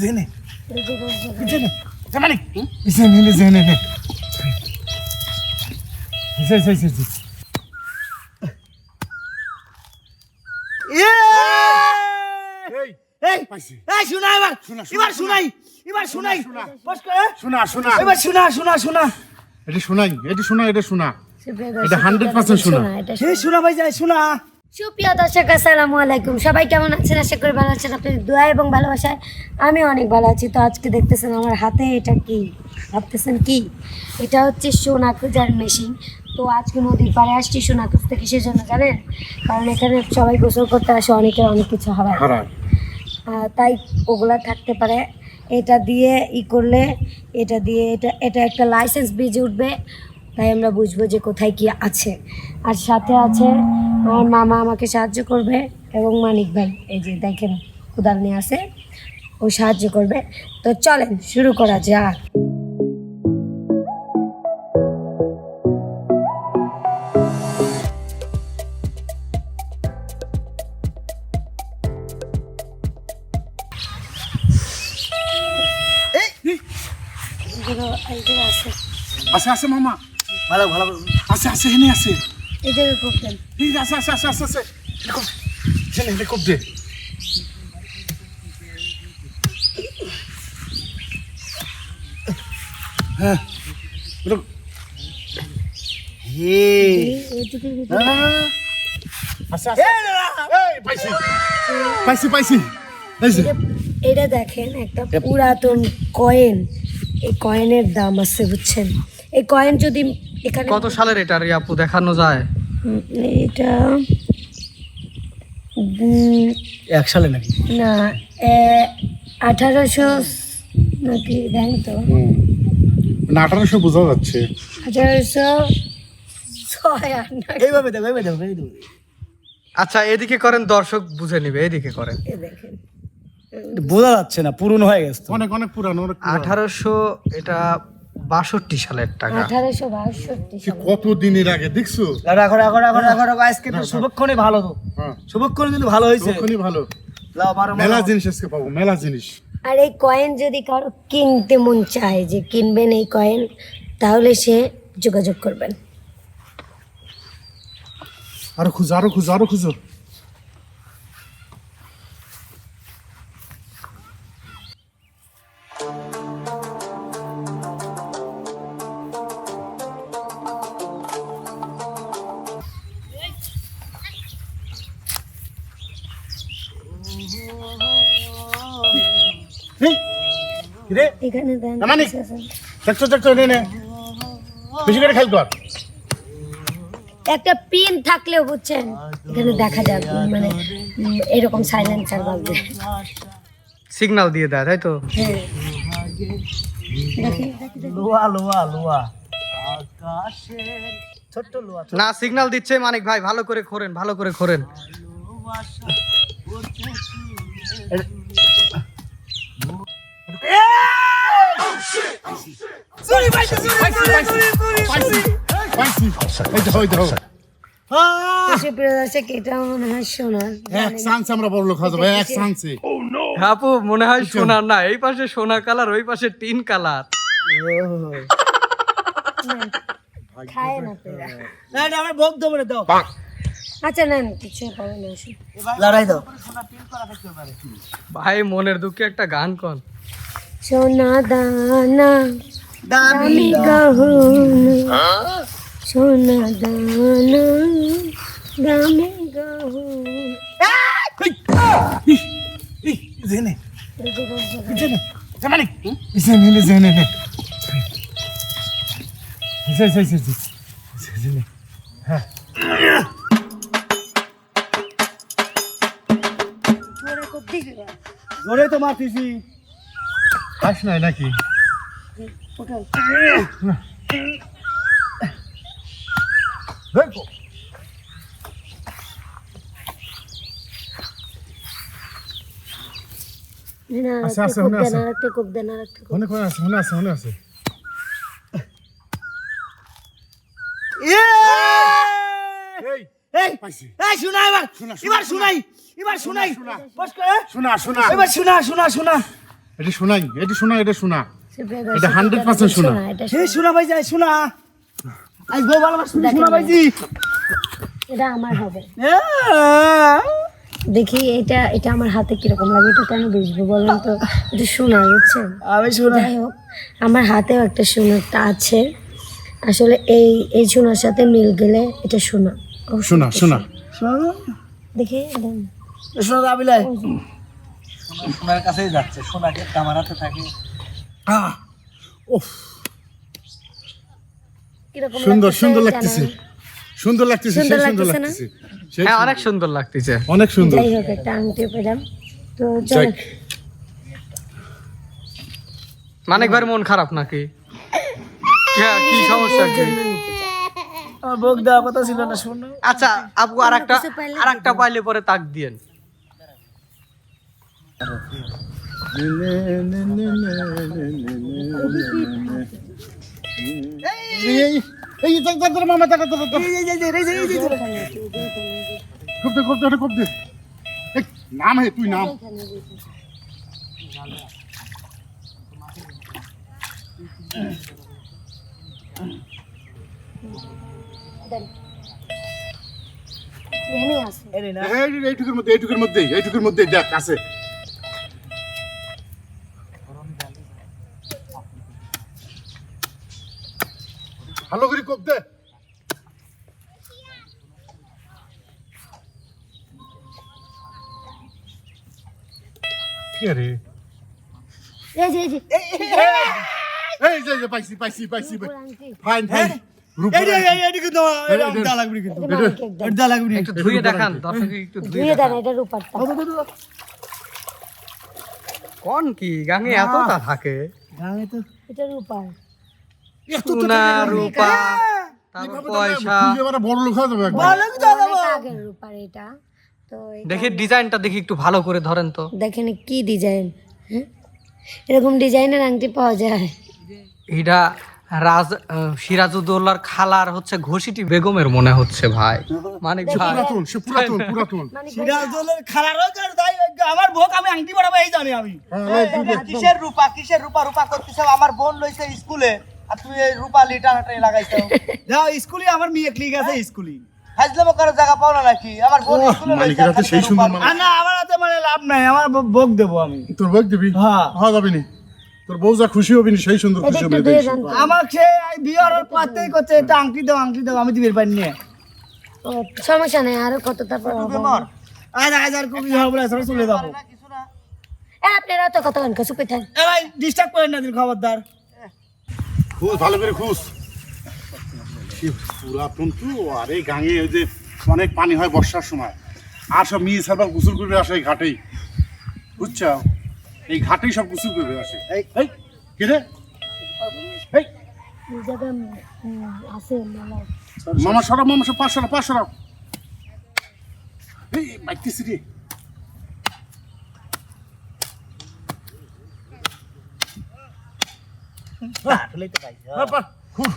জেনে জেনে জামানি জেনে জেনে নে জে জে জে জে এই এই পাইছি এই শোনা এবার এবার শোনা। শোনাই এবার শোনাই শোনা। শোনা এবার শোনা শোনা শোনা এটা শোনাই এটা দর্শক, 100% শোনা। শোনা ভাই যায় শোনা সুপ্রিয় দর্শক আসসালামু আলাইকুম। সবাই কেমন আছেন? আশা করি ভালো আছেন। আপনাদের দোয়া এবং ভালোবাসায় আমি অনেক ভালো আছি। তো আজকে দেখতেছেন আমার হাতে এটা কি? ভাবতেছেন কি? এটা হচ্ছে সোনা খোঁজার মেশিন। তো আজকে নদীর পাড়ে আসছি সোনা খুঁজতে কিসের জন্য জানেন? কারণ এখানে সবাই গোসল করতে আসে অনেকের অনেক কিছু হারায়। তাই ওগুলা থাকতে পারে। এটা দিয়ে ই করলে এটা দিয়ে এটা এটা একটা লাইসেন্স বেজে উঠবে। তাই আমরা বুঝব যে কোথায় কি আছে আর সাথে আছে আমার মামা আমাকে সাহায্য করবে এবং মানিক ভাই এই যে দেখেন কোদাল নিয়ে আসে ও সাহায্য করবে তো চলেন শুরু করা যাক আছে আছে মামা ভালো ভালো আছে আছে এনে আছে। এই আছে আছে হ্যাঁ। ওটা হে। এইটুকুর ভিতরে আছে আছে। এই পাইছি। পাইছি পাইছি। পাইছি এটা- এটা দেখেন একটা পুরাতন কয়েন। এই কয়েনের দাম আছে বুঝছেন? এই কয়েন যদি এখানে কত সালের এটা রে আপু? দেখানো যায়। এটা এক সালে নাকি? না আঠারোশো নাকি দেন তো। না আঠারোশো বোঝা যাচ্ছে। আঠারোশো ছয় আট এইভাবে দেখো এইভাবে দেখো। এই আচ্ছা এদিকে করেন দর্শক বুঝে নিবে এদিকে করেন। দেখেন। বোঝা যাচ্ছে না পুরনো হয়ে গেছে অনেক অনেক পুরানো। আঠারোশো এটা বাষট্টি সালের টাকা। আঠারোশো বাষট্টি কত দিনের আগে? দেখছ? রাখো রাখো রাখো রাখো আজকে তো শুভক্ষণে ভালো তো। হ্যাঁ। শুভক্ষণে কিন্তু ভালো হয়েছে। তখনই ভালো। মেলা জিনিস আজকে পাবো মেলা জিনিস। আর এই কয়েন যদি কারও কিনতে মন চায় যে কিনবেন এই কয়েন তাহলে সে যোগাযোগ করবেন। আরও খুঁজো আরও খুঁজো আরও খুঁজো। এখানে দেন। নামানি। দেখছ দেখছ নে নে। বেশি করে খেলতো আর। একটা পিন থাকলেও বুঝছেন এখানে দেখা যাবে মানে এরকম সাইলেন্সার বাজবে। সিগন্যাল দিয়ে দেয় তাই তো? হ্যাঁ। দেখি দেখি, দেখি। লোয়া লোয়া লোয়া। আকাশে ছোট্ট লোয়া না সিগন্যাল দিচ্ছে মানিক ভাই ভালো করে খোরেন ভালো করে খোরেন। চুরি পাইছে পাইছি পাইছি মনে হয় সোনার হয়ে আপু মনে হয় না এই পাশে সোনা কালার ওই পাশে টিন কালার। আচ্ছা ভাই মনের দুঃখে একটা গান কন। সোনা দানা দামি গহনা সোনা দানা দামি গহনা জেনে জেনে জামানি জেনে নে। জেনে নে জে জে জে জে জেনে তোরা খুব দিবি বা। জোরে তো মারতেছি। খাস নাই নাকি ওঠাও। দেখো না, না, আছে, মনে কোপ আছে। মনে আছে মনে আছে আছে এই এই পাইছি এই শোনা এবার শোনা, শোনা, এবার শোনা। এবার শুনাই শোনা। শোনা শোনা এবার শোনা শোনা শোনা এটা শোনাই এটা শোনা এটা শোনা। এটা দর্শক, 100% শোনা। শোনা। ভাই যাই শোনা। আজ বউ ভালোবাসা শুনি ভাইজি। এটা আমার হবে। দেখি এটা এটা আমার হাতে কীরকম লাগে এটা কেন বুঝব বলেন তো? এটা শোনা বুঝছেন? আমি শোনা। যাই হোক আমার হাতেও একটা সোনারটা আছে। আসলে এই এই সোনার সাথে মিল গেলে এটা শোনা। শোনা শোনা। দেখি। শোনা যে, সোনার কাছেই যাচ্ছে সোনাকে কামারাতে থাকে। সুন্দর সুন্দর লাগতেছে। সুন্দর লাগতেছে সুন্দর লাগতেছে? লাগতেছে হ্যাঁ অনেক সুন্দর লাগতেছে। অনেক সুন্দর। যাই হোক একটা আংটি পেলাম। তো যাক। চল মন খারাপ নাকি? কে- কি সমস্যা কি? আমার বউক দেওয়ার কথা ছিল না শোনো। আচ্ছা আপু আর একটা পাইলে আর একটা পাইলে পরে তাক দিয়েন। নাম হে তুই নাম। এইটুকুর মধ্যে এইটুকুর মধ্যে এইটুকুর মধ্যে দেখ আছে ভালো করে কোপ দে কে রে এই যে এই যে পাইছি পাইছি পাইছি। ফাইন ফাইন কোন কি গাঙে এতটা থাকে গাঙে তো এটা রূপার সোনা রূপা তারপর পয়সা বড় লোক হয়ে যাবে একবার। ভালো কি দাও আগের রূপার এটা তো দেখি ডিজাইনটা দেখি একটু ভালো করে ধরেন তো। দেখেন কি ডিজাইন হ্যাঁ? এরকম ডিজাইনের আংটি পাওয়া যায়। এটা রাজ সিরাজউদ্দৌলার খালার হচ্ছে ঘষিটি বেগমের মনে হচ্ছে ভাই। মানিক ভাই। পুরাতন সে পুরাতন পুরাতন। মানে যার দায়, আমার বউক আমি আংটি পরাবো এই জানি আমি। হ্যাঁ। কিসের রূপা কিসের রূপা রূপা করতেছ? আমার বোন লইছে স্কুলে আর তুই এই রূপা লিটানাটাই লাগাইছো। যাও স্কুলে আমার মেয়ে ক্লিক আছে স্কুলে। করার জায়গা পাও না নাকি? আমার বোন মালিকের হাতে সেই সুন্দর মালিক। না আমার হাতে মানে লাভ নাই আমার ব- বউক দেবো আমি। তোর দিবি? হ্যাঁ। হ্যাঁ যাবি নি। তোর বউ যা খুশি হবি সেই সুন্দর খুশি হবে এই বিয়ে হওয়ার পরতেই করছে এটা আংটি দাও আংটি দাও আমি দিবের পারি নিয়ে ও, সমস্যা নেই আরও কত তারপর হবে চলে যাব। কিছু না। আপনারা তো কত চুপে ডিস্টার্ব করেন না দিন খবরদার। খুশ ভালো করে খুশ। সে পুরাতন তো আর এই গাঙে ওই যে অনেক পানি হয় বর্ষার সময়। আর সব মেয়ে সারবার গোসল করবে আসে এই ঘাটেই। বুঝছ? এই ঘাটেই সব গোসল করবে আসে। এই। এই রে? এই। এই জায়গায় উম, মামা। সরাব মামা সব পাঁচ সরাব পাঁচ সরাব এই বাইতেছি রে। আসলেই তো পাইছে হ্যাঁ, খুব।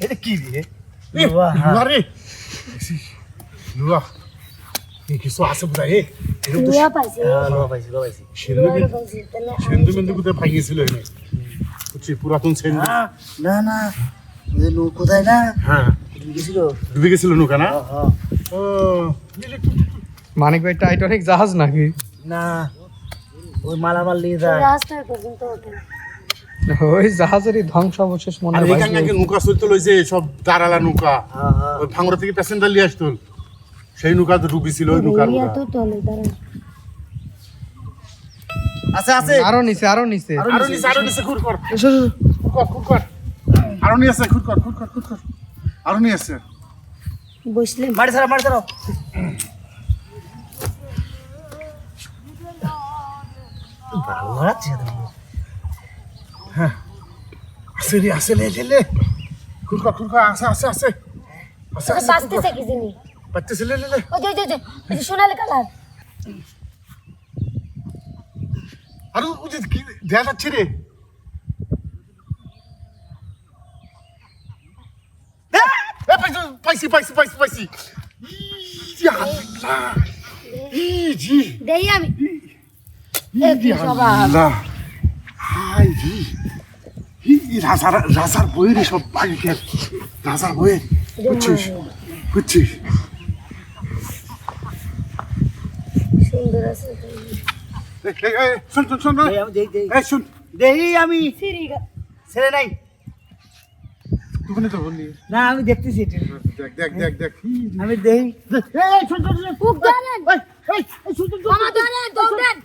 এটা কি রে? এ, লুয়া, হ্যাঁ। লুয়া রে। লুয়া। এই কিছু আছে বোধ এরকম তো লুয়া পাইছে। লুয়া পাইছি লুয়া পাইছি। সেন্দু লুয়া পাইছে তাহলে সেন্দু কোথায় ভাঙিয়েছিল এনে? হচ্ছে পুরাতন সেন্দু না না না। কোথায় না? হ্যাঁ। তুমি গেছিল ডুবে গেছিল নৌকা না? হ্যাঁ ও মানিক ভাই টাইটানিক জাহাজ নাকি? না ওই মালামাল নিয়ে যায়। রাস্তার পর্যন্ত ওঠে ওই জাহাজেরই ধ্বংস অবশেষ মনে হয় এখানে নাকি নৌকা চলতে লইছে সব দাঁড়ালা নৌকা। হ্যাঁ হ্যাঁ। ওই ভাঙড়া থেকে প্যাসেঞ্জার নিয়ে আসতো। সেই নৌকা তো ডুবিছিল ওই নৌকার আছে আছে। আরও নিচে আরও নিচে। আরও নিচে আরও নিচে। খুর কর। কর খুর কর। আরও নিয়ে আসছে খুর কর খুর কর খুর কর। আরও নিয়ে আসছে। বসলে। মারি ছাড়া মারি ভালো মারাচ্ছে তো আসে রে আসে লে লে লে খুর কর আসে আসে আসে। আসে আসে বাঁচতেছে কি জানি? পাচ্ছে লে লে লে। ওই যে ওই যে, ওই যে সোনালি কালার। আর ওই যে কি দেখা যাচ্ছে রে? পাইছি পাইছি পাইছি পাইছি ইজি দেই আমি। ইজি। আল্লাহ। হাই জি রাজার রাজার বইয়ের সব আগেকার রাজার বইয়ের বুঝছিস? বুঝছিস? সুন্দর আছে এই, এই, এই, শোন শোন শোন এই আমি আমি। আমি দেখতেছি এটা। দেখ দেখ দেখ দেখ আমি দেই এই শুন শুন শুন খুব ধরেন এই এই শুন শুন মামা ধরেন দৌড়েন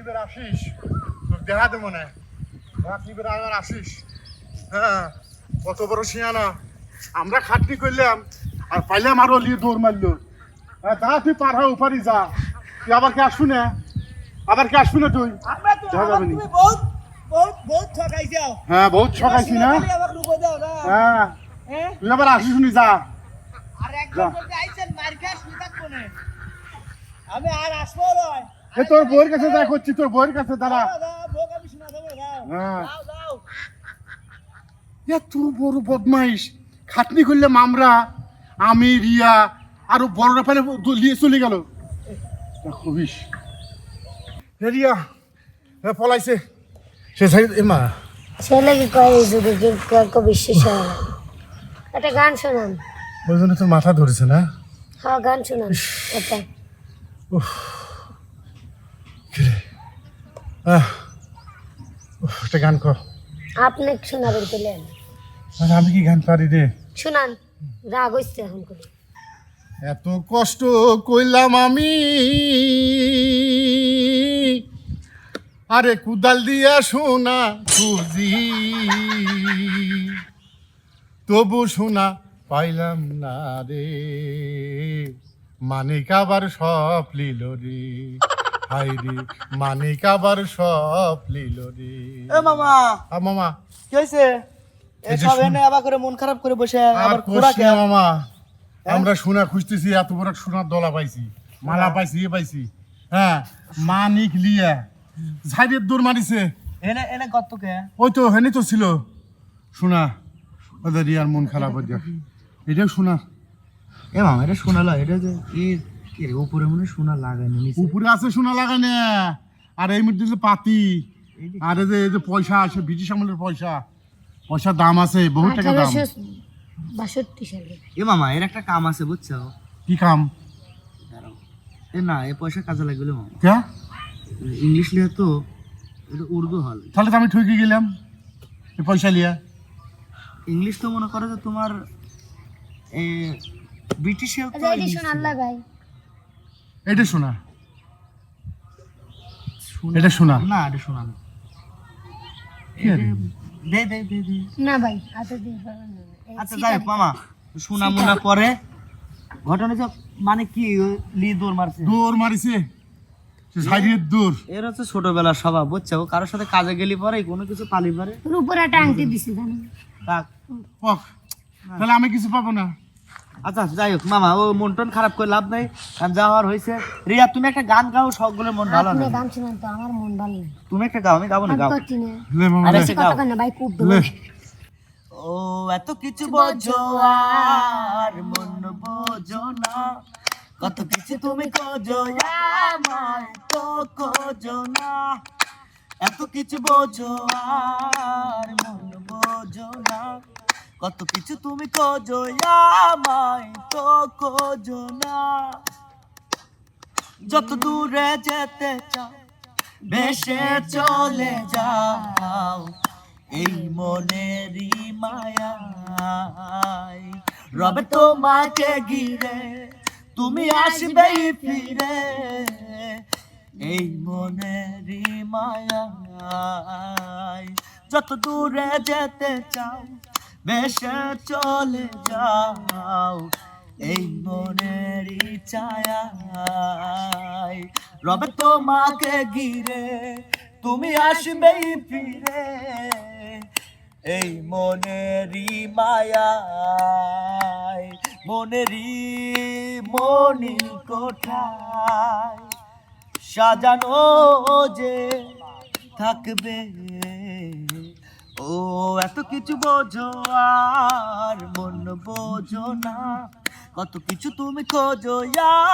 আসিস তোর দেখা দেবো না রাতনিবের আবার আসিস হ্যাঁ কত বড় শিয়ানা। আমরা খাটনি করলাম আর পাইলাম আরও লিয়ে দৌড় মারলো। হ্যাঁ যা তুই পার হয়ে উপারি যা। তুই আবার কে আসবি না? আবার কে আসবি না তুই? আমরা হ্যাঁ বহুত ছকাইছি না? হ্যাঁ। হ্যাঁ? তুই আবার আসিস নি যা। আমি আর আসব নয়। এ তোর বইয়ের কাছে যা করছি তোর বইয়ের কাছে দাঁড়া। হ্যাঁ। বড় বদমাইশ। খাটনি করলাম আমরা আমি রিয়া আরও বড়রা ফেলে নিয়ে চলে গেল। খুবিস রিয়া হ্যাঁ পলাইছে। সে সাইড এমা ছেলে কি কয় এই যুগে? কি বিশ্বাস হয় না? একটা গান শোনান। ওই জন্য তোর মাথা ধরেছে না? হ্যাঁ গান শোনান। একটা। একটা গান কর। আপনি শোনাবেন পেলেন আরে আমি কি গান পারি রে? শোনান রাগ হইছে এখন করে। এত কষ্ট কইলাম আমি। আরে কুদাল দিয়া শোনা খুঁজি। তবু শোনা পাইলাম না রে। মানিক আবার সব লিল রে। হাই রে মানিক আবার সব লিল রে। এ মামা। আ মামা। কি হয়েছে এই যে এসব এনে আবার করে মন খারাপ করে বসে আবার না খেয়ে মামা। আমরা সোনা খুঁজতেছি এত বড় সোনার দলা পাইছি মালা পাইছি এ পাইছি। হ্যাঁ মানিক লিয়া। ঝাড়ির দৌড় মারিছে। এনে এনে কত কে? ওই তো হেনে তো ছিল। সোনা ওদের রিয়ার মন খারাপ হয়ে এটাও সোনা এ মামা এটা শোনালো এটা যে কি কি রে উপরে মনে লাগানো নিচে? উপরে আছে সোনা লাগানে আর এই মধ্যে যে পাতি আর এই যে এই যে পয়সা আছে ব্রিটিশ আমলের পয়সা। পয়সার দাম আছে বহুত টাকা দাম। বাষট্টি সালে। এ মামা এর একটা কাম আছে বুঝছ? কি কাম? এ না এ পয়সা কাজে লাগবে মামা। কে? ইংলিশ লিয়ে তো এটা উর্দু হল তাহলে তো আমি ঠকে গেলাম। এই পয়সা লিয়া। ইংলিশ তো মনে করো যে তোমার এ ব্রিটিশেও তো আচ্ছা ইংলিশ শোনান ভাই এটা শোনা। এটা শোনা। না এটা শোনা না। দে দে দে দে। না ভাই হাতে দিয়ে পারবেন না এই আচ্ছা যাই মামা শোনা মোনা পরে ঘটনা যে মানে কি লি দৌড় মারছে? দৌড় মারিছে। এর হচ্ছে ছোটবেলার স্বভাব বুঝছ? কারোর সাথে কাজে গেলি পরে কোনো কিছু পালি পরে? ওর উপরে একটা আংটি দিছে থাক। তাহলে আমি কিছু পাবো না। আচ্ছা যাই হোক মামা ও মন টন খারাপ করে লাভ নাই। কারণ যা হওয়ার হয়েছে। রিয়া তুমি একটা গান গাও সবগুলো মন ভালো না গান শোনান তো আমার মন ভালো না তুমি একটা গাও আমি গাবো না গাও। আরে। সে- কতক্ষণ না ভাই খুব। ও এত কিছু বোঝো আর মন বোঝো না। কত কিছু তুমি খোঁজো আমায় তো খোঁজো না। এত কিছু বোঝো আর মন বোঝো না। কত কিছু তুমি খোঁজো, আমায় তো খোঁজো না। যত দূরে যেতে চাও বেশে চলে যাও, এই মনেরই মায়ায়। রবে তোমাকে ঘিরে, তুমি আসবেই ফিরে, এই মনেরই মায়ায়। যত দূরে যেতে চাও ভেসে চলে যাও এই মনেরই ছায়ায় রবে তোমাকে ঘিরে তুমি আসবেই ফিরে এই মনেরই মায়ায়। মনেরই মনি কোঠায় সাজানো যে থাকবে। ও এত কিছু বোঝো আর মন বোঝো না। কত কিছু তুমি খোঁজো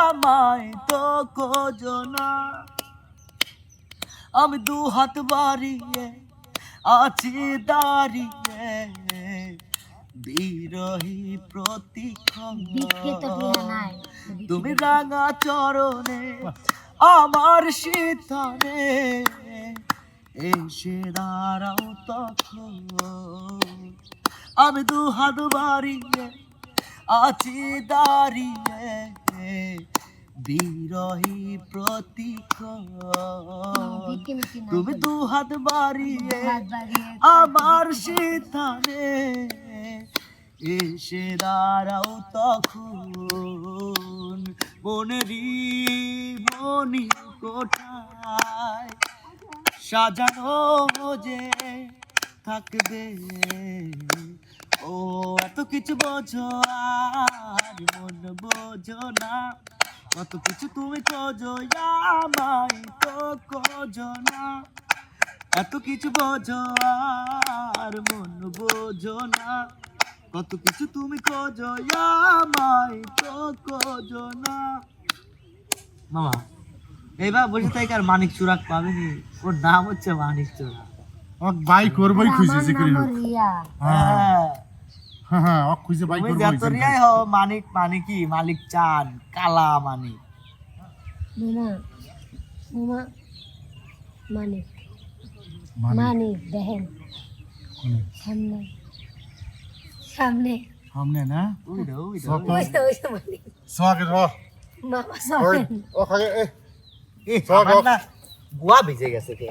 আমায় তো খোঁজো না। আমি দু হাত বাড়িয়ে আছি দাঁড়িয়ে বিরহী প্রতীক্ষণ। তুমি রাঙা চরণে আমার শীতনে এসে দাঁড়াও তখন। আমি দু হাত বাড়িয়ে আছি দাঁড়িয়ে। বিরহী প্রতীক্ষণ। তুমি দু হাত বাড়িয়ে আমার শীতনে এসে দাঁড়াও তখন। মনেরই মনি কোঠায় সাজানো যে থাকবে। ও, এত কিছু বোঝো আর মন বোঝো না। কত কিছু তুমি খোঁজো, আমায় তো খোঁজো না। এত কিছু বোঝো আর মন বোঝো না। কত কিছু তুমি খোঁজো, আমায় তো খোঁজো না। মামা। এইবার বসে থেকে আর মানিক চূড়াক পাবেনি ওর নাম হচ্ছে মানিক চূড়া ওক বাই করবই খুঁজে যে করে হ্যাঁ। হ্যাঁ। হ্যাঁ হ্যাঁ খুঁজে বাই করবই যত রিয়াই হও মানিক মানিকি মালিক চান কালা মানিক। মামা মামা মানিক। মানে মানিক দেখেন। সামনে। সামনে। সামনে না? ওই রে ওই মানিক। সোয়াকে র। মামা ওই ও খাগে এ। না গুয়া ভিজে গেছে কে?